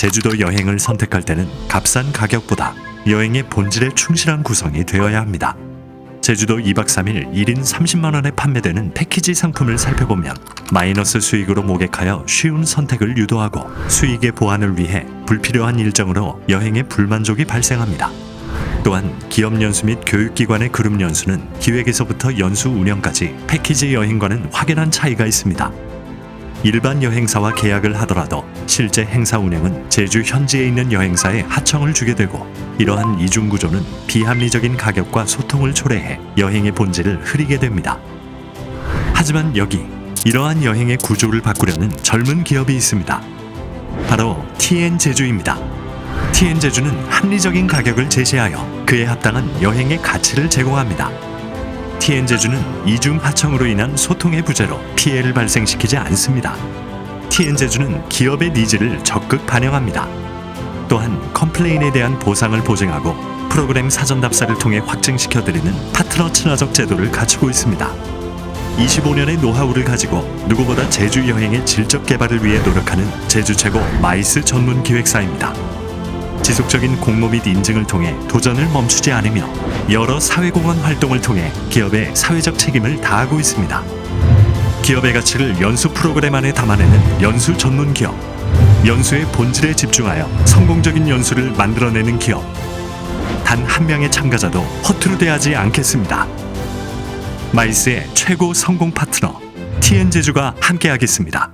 제주도 여행을 선택할 때는 값싼 가격보다 여행의 본질에 충실한 구성이 되어야 합니다. 제주도 2박 3일 1인 30만 원에 판매되는 패키지 상품을 살펴보면 마이너스 수익으로 모객하여 쉬운 선택을 유도하고 수익의 보완을 위해 불필요한 일정으로 여행에 불만족이 발생합니다. 또한 기업 연수 및 교육기관의 그룹 연수는 기획에서부터 연수 운영까지 패키지 여행과는 확연한 차이가 있습니다. 일반 여행사와 계약을 하더라도 실제 행사 운영은 제주 현지에 있는 여행사에 하청을 주게 되고 이러한 이중 구조는 비합리적인 가격과 소통을 초래해 여행의 본질을 흐리게 됩니다. 하지만 여기 이러한 여행의 구조를 바꾸려는 젊은 기업이 있습니다. 바로 TN 제주입니다. TN 제주는 합리적인 가격을 제시하여 그에 합당한 여행의 가치를 제공합니다. TN 제주는 이중 하청으로 인한 소통의 부재로 피해를 발생시키지 않습니다. TN 제주는 기업의 니즈를 적극 반영합니다. 또한 컴플레인에 대한 보상을 보증하고 프로그램 사전 답사를 통해 확증시켜 드리는 파트너 친화적 제도를 갖추고 있습니다. 25년의 노하우를 가지고 누구보다 제주 여행의 질적 개발을 위해 노력하는 제주 최고 마이스 전문 기획사입니다. 지속적인 공모 및 인증을 통해 도전을 멈추지 않으며 여러 사회공헌 활동을 통해 기업의 사회적 책임을 다하고 있습니다. 기업의 가치를 연수 프로그램 안에 담아내는 연수 전문 기업. 연수의 본질에 집중하여 성공적인 연수를 만들어내는 기업. 단 한 명의 참가자도 허투루 대하지 않겠습니다. 마이스의 최고 성공 파트너 TN 제주가 함께하겠습니다.